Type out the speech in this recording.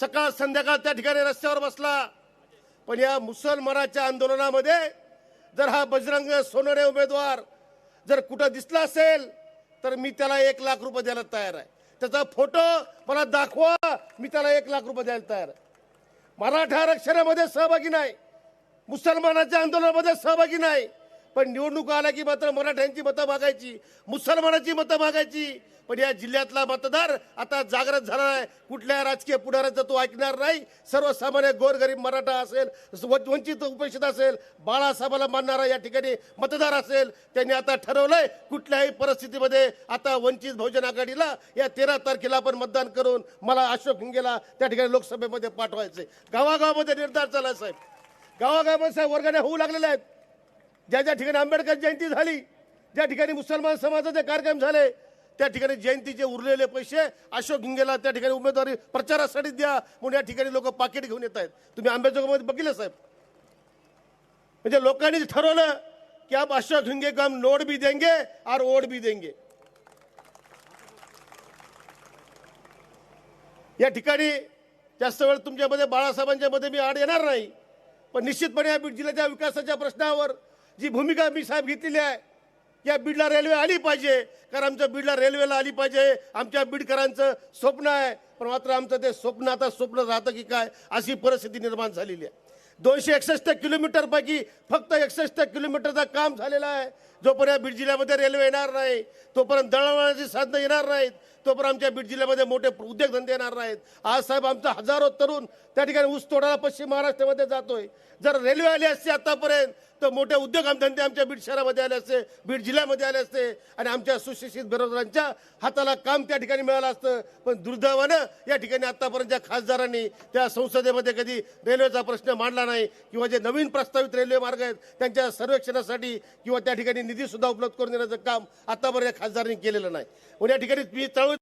सकाळ संध्याकाळ त्या ठिकाणी रस्त्यावर बसला. पण या मुसलमानाच्या आंदोलनामध्ये जर हा बजरंग सोनरे उमेदवार जर कुठं दिसला असेल तर मी त्याला एक लाख रुपये द्यायला तयार आहे. त्याचा फोटो मला दाखवा मी त्याला एक लाख रुपये द्यायला तयार आहे. मराठा आरक्षणामध्ये सहभागी नाही. मुसलमानाच्या आंदोलनामध्ये सहभागी नाही. पण निवडणूक आल्या की मात्र मराठ्यांची मतं मागायची मुसलमानाची मतं मागायची. पण या जिल्ह्यातला मतदार आता जागृत झाला आहे कुठल्या राजकीय पुढाऱ्याचा तो ऐकणार नाही. सर्वसामान्य गोरगरीब मराठा असेल वंचित उपेक्षित असेल बाळासाहेबाला मानणारा या ठिकाणी मतदार असेल त्यांनी आता ठरवलंय कुठल्याही परिस्थितीमध्ये आता वंचित बहुजन आघाडीला या तेरा तारखेला आपण मतदान करून मला अशोक हिंगेला त्या ठिकाणी लोकसभेमध्ये पाठवायचे गावागावामध्ये निर्धार चालला साहेब. गावागावामध्ये साहेब वर्गाने होऊ लागलेल्या आहेत. ज्या ज्या ठिकाणी आंबेडकर जयंती झाली ज्या ठिकाणी मुसलमान समाजाचे कार्यक्रम झाले त्या ठिकाणी जयंतीचे उरलेले पैसे अशोक हिंगेला त्या ठिकाणी उमेदवारी प्रचारासाठी द्या म्हणून या ठिकाणी लोक पाकिट घेऊन येत आहेत. तुम्ही आंबेजोगामध्ये बघितलं साहेब? म्हणजे लोकांनी ठरवलं की आप अशोक हिंगे को हम नोट भी देंगे और ओढ भी देंगे. या ठिकाणी जास्त वेळ तुमच्यामध्ये बाळासाहेबांच्या मध्ये मी आड येणार नाही. पण निश्चितपणे या बीड जिल्ह्याच्या विकासाच्या प्रश्नावर जी भूमिका मी साहेब घेतलेली आहे या बीडला रेल्वे आली पाहिजे. कारण आमच्या बीडला रेल्वेला आली पाहिजे. आमच्या बीडकरांचं स्वप्न आहे. पण मात्र आमचं ते स्वप्न आता स्वप्न राहतं की काय अशी परिस्थिती निर्माण झालेली आहे. दोनशे एकसष्ट किलोमीटरपैकी फक्त एकसष्ट किलोमीटरचं काम झालेलं आहे. जोपर्यंत बीड जिल्ह्यामध्ये रेल्वे येणार नाही तोपर्यंत दळणवळणाची साधनं येणार नाहीत. तोपर्यंत आमच्या बीड जिल्ह्यामध्ये मोठे उद्योगधंदे येणार नाहीत. आज साहेब आमचा हजारो तरुण त्या ठिकाणी ऊस तोडायला पश्चिम महाराष्ट्रामध्ये जातोय. जर रेल्वे आली असती आतापर्यंत तर मोठे उद्योग धंदे आमच्या बीड शहरामध्ये आले असते बीड जिल्ह्यामध्ये आले असते. आणि आमच्या सुशिक्षित बेरोजगारांच्या हाताला काम त्या ठिकाणी मिळालं असतं. पण दुर्दैवानं या ठिकाणी आतापर्यंतच्या खासदारांनी त्या संसदेमध्ये कधी रेल्वेचा प्रश्न मांडला नाही किंवा जे नवीन प्रस्तावित रेल्वे मार्ग आहेत त्यांच्या सर्वेक्षणासाठी किंवा त्या ठिकाणी निधीसुद्धा उपलब्ध करून देण्याचं काम आतापर्यंत खासदारांनी केलेलं नाही. म्हणून या ठिकाणी मी चळवळ